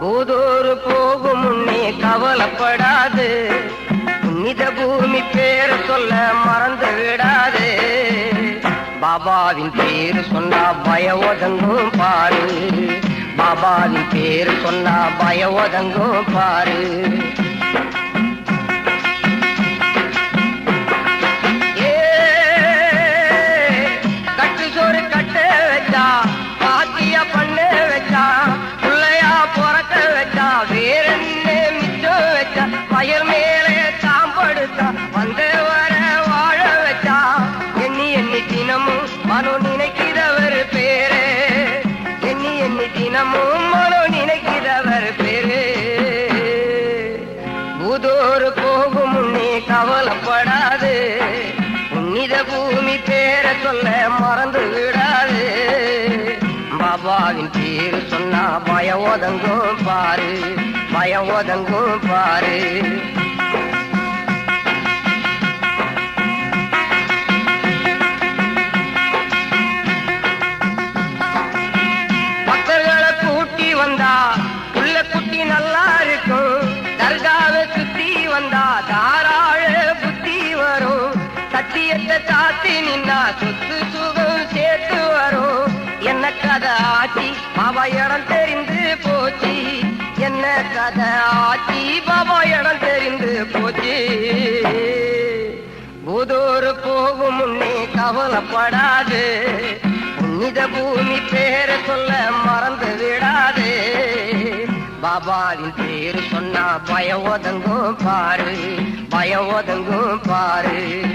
பூதூர் போகும் முன்னே கவலைப்படாது. புனித பூமி பேர் சொல்ல மறந்து விடாது. பாபாவின் பேர் சொன்னா பய ஒதங்கும் பாரு. பாபாவின் பேர் சொன்னா பய ஒதங்கும் பாரு. கவலைப்படாது புனித பூமி பேர சொல்ல மறந்து விடாது பாபாவின் பேரு சொன்னா பய ஒதங்கும் பாரு பய ஒதங்கும் பாரு. சொத்து சுகம் சேர்த்து வரும். என்ன கதை ஆச்சி? பாபா இடம் தெரிந்து போச்சு. என்ன கதை ஆச்சி? பாபா இடம் தெரிந்து போச்சு. பூதூர் போகும் முன்னே கவலைப்படாது. புனித பூமி பேரை சொல்ல மறந்து விடாது. பாபாவின் பேரு சொன்னா பய ஒதங்கும் பாரு. பய ஒதங்கும் பாரு.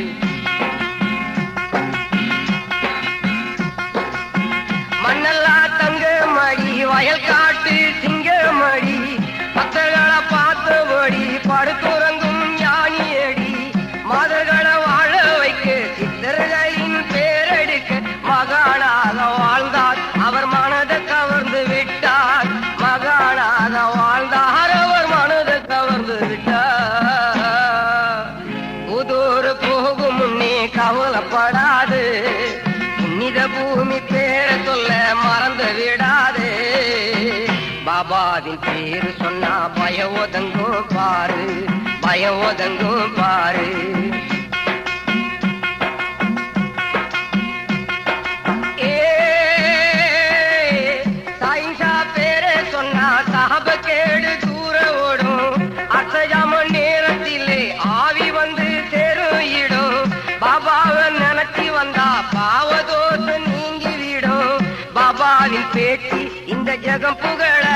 படுத்துறங்கும் ஞானியடி மதர்களை வாழ வைக்க சித்தர்களின் பேரெடுக்க மகானாக வாழ்ந்தார். அவர் மனதை கவர்ந்து விட்டார். மகானாக வாழ்ந்தார். அவர் மனதை கவர்ந்து விட்டார். புதூர் போகும் முன்னே கவலைப்படாது. புனித பூமி பேர சொல்ல மறந்து விடாது. பாபாவின் பேர் சொன்னா பய ஒதங்கும் பாரு பய ஒதங்கும் பாரு. ஏ, சாயிஷா சாப கேடு ஓடும். ஆவி வந்து வந்தா பாவதோஷம் நீங்கிவிடும் பாபாவின் பேச்சு இந்த ஜெகம் புகழ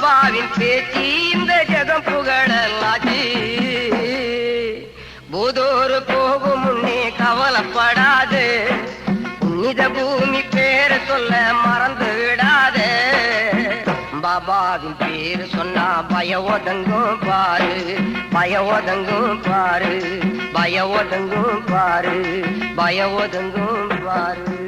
பாபாவின் பேச்சு இந்த ஜெகம் புகழலாச்சி. பூதோறு போகும் முன்னே கவலைப்படாது. புனித பூமி பேர சொல்ல மறந்து விடாது. பாபாவின் பேரு சொன்னா பய ஒதங்கும் பாரு. பய ஒதங்கும் பாரு. பய ஒதங்கும் பாரு. பய ஒதங்கும் பாரு.